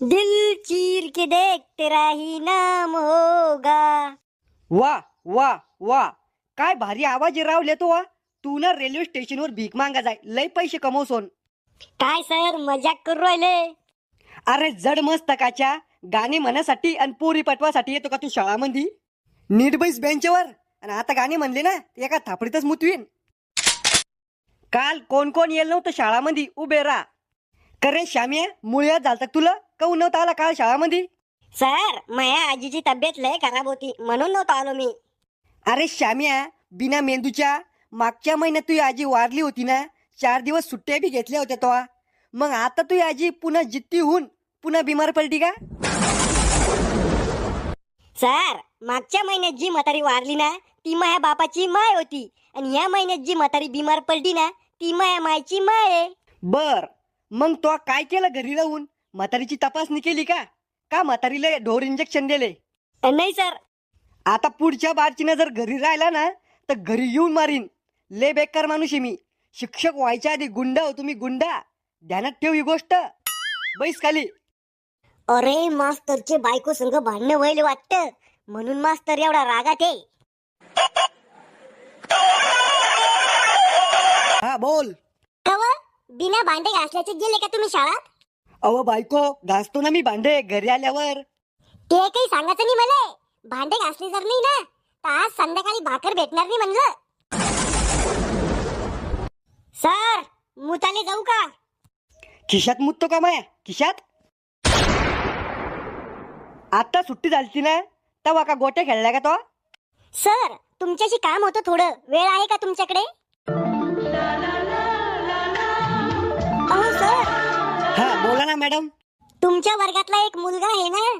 दिल चीर के देख तेरा ही नाम होगा। वा वा वा. काय भारी आवाज रावले तो वा तू ना रेल्वे स्टेशनवर भीक मागा जाय. लय पैसे कमवसोन काय सर मजाक करू राहिले? अरे जड मस्तकाच्या गाणे म्हणण्यासाठी आणि पोरी पटवासाठी येतो का तू शाळामध्ये नीट बैस बेंचवर. आणि आता गाणे म्हणले ना ते एका थापडीतच मुतवीन. काल कोण कोण येल नव्हतं शाळामध्ये उभे राहा. करे श्याम्या मुळ्यात झालता तुला? काऊन नव्हता आला काल शाळामध्ये? सर माझ्या आजीची तब्येत लय खराब होती म्हणून नव्हतो आलो मी. अरे श्याम्या बिना मेंदूच्या मागच्या महिन्यात तुझी आजी वारली होती ना चार दिवस सुट्ट्या बी घेतल्या होत्या तो मग आता तुझी आजी पुन्हा जित्ती होऊन पुन्हा बिमार पडली का? सर मागच्या महिन्यात जी म्हातारी वारली ना ती माझ्या बापाची माय होती. आणि या महिन्यात जी म्हातारी बिमार पडली ना ती माझ्या मायची माय आहे. बर मग तो काय केलं घरी राहून? म्हातारीची तपासणी केली का? का म्हातारीला ढोर इंजेक्शन दिले? नाही सर आता पुढच्या बारचीनं जर घरी राहिला ना तर घरी येऊन मारीन. ले बेकार माणूस आहे मी. शिक्षक व्हायच्या आधी गुंडा हो तुम्ही गुंडा. ध्यानात ठेव ही गोष्ट. बैस खाली. अरे मास्तरचे बायको संग भांडणं व्हायला वाटतं. म्हणून मास्तर एवढा रागात आहे. हा बोल. बिना भांडे घासल्याचे गेले का तुम्ही शाळात? अहो बायको घासतो ना मी भांडे घरी आल्यावर. ते काही सांगायचं नाही मला. भांडे घासले जर नाही ना तर आज संध्याकाळी भाकर भेटणार नाही म्हणलं. सर मुताले जाऊ का? खिशात मुततो का माया? खिशात? आता सुट्टी झालती ना तेव्हा का गोट्या खेळल्या का तो? सर तुमच्याशी काम होतं थोडं. वेळ आहे का तुमच्याकडे? ना मॅडम. तुमच्या वर्गातला एक मुलगा आहे ना?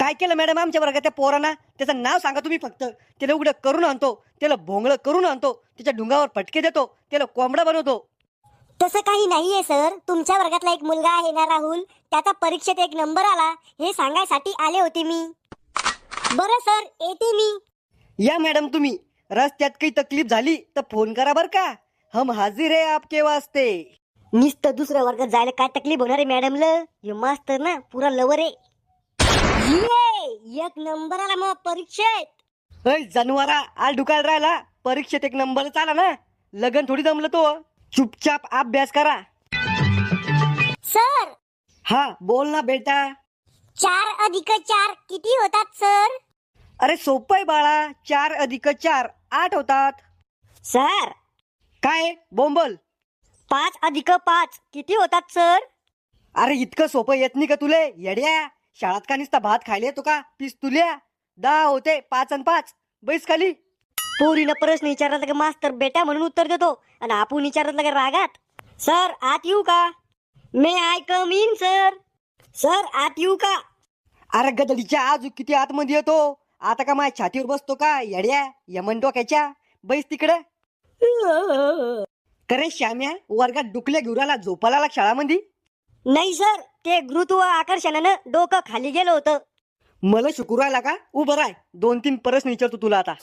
काय केलं मॅडम आमच्या वर्गात त्या पोरांना? त्याचं नाव सांगा तुम्ही फक्त. त्याला उघडं करून आणतो त्याला भोंगळं करून आणतो त्याच्या डुंगावर फटके देतो त्याला कोंबडा बनवतो. तसं काही नाहीये सर. तुमच्या वर्गातला एक मुलगा आहे ना राहुल? त्याचा परीक्षेत एक नंबर आला. हे सांगायसाठी आले होते मी. बरं सर. येते मी. या मॅडम तुम्ही. रस्त्यात काही तकलीफ झाली तर फोन करा बर का. हम हाजीर आहे आपके वास्ते. नुसतं दुसऱ्या वर्गात जायला काय तकलीफ होणार आहे मॅडमला? हे मास्तर ना पुरा लवर आहे. ये, एक नंबर आला मग परीक्षेत. जनवारा आल ढुकाल राहिला. परीक्षेत एक नंबरच आला ना. लगन थोडी जमलं तो. चुपचाप अभ्यास करा. सर! हा बोल ना बेटा. चार अधिक चार किती होतात सर? अरे सोपं आहे बाळा. चार अधिक चार आठ होतात. सर! काय? बोंबल. पाच अधिक पाच. किती होतात सर? अरे इतकं सोपं येत नाही का तुले? येड्या. शाळात का नुसता भात खायला येतो का पीस तुल्या. दहा होते पाच आणि पाच. बैस खाली. पोरीनं प्रश्न विचारला का मास्तर बेटा म्हणून उत्तर देतो आणि आपण विचारलं का रागात. सर आत येऊ का? May I come in sir. Sir आत येऊ का? अरे गदडीच्या आज किती आतमध्ये येतो? आता का माझ्या छातीवर बसतो का येड्या? यमन डोक्याच्या. बैस तिकडं. करे श्याम्या वर्गात डुकल्या घेऊन झोपाला शाळामध्ये नाही सर ते गुरुत्व आकर्षणानं डोकं खाली गेलं होतं. मला शुक्र आला का? उभं राय दोन तीन प्रश्न विचारतो तुला आता.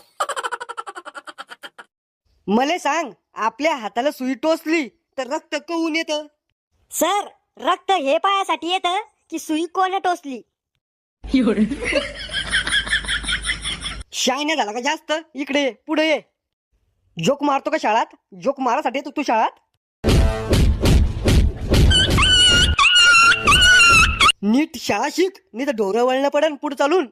मला सांग आपल्या हाताला सुई टोचली तर रक्त कळून येतं? सर रक्त हे पायासाठी येतं की सुई कोण टोचली? शाय नाही झाला का जास्त? इकडे पुढे ये. जोक मारतो का शाळात? जोक मारासाठी येतो तू शाळात? नीट शाळा शिक नाही तर ढोरं वळणं पडेल पुढे चालून.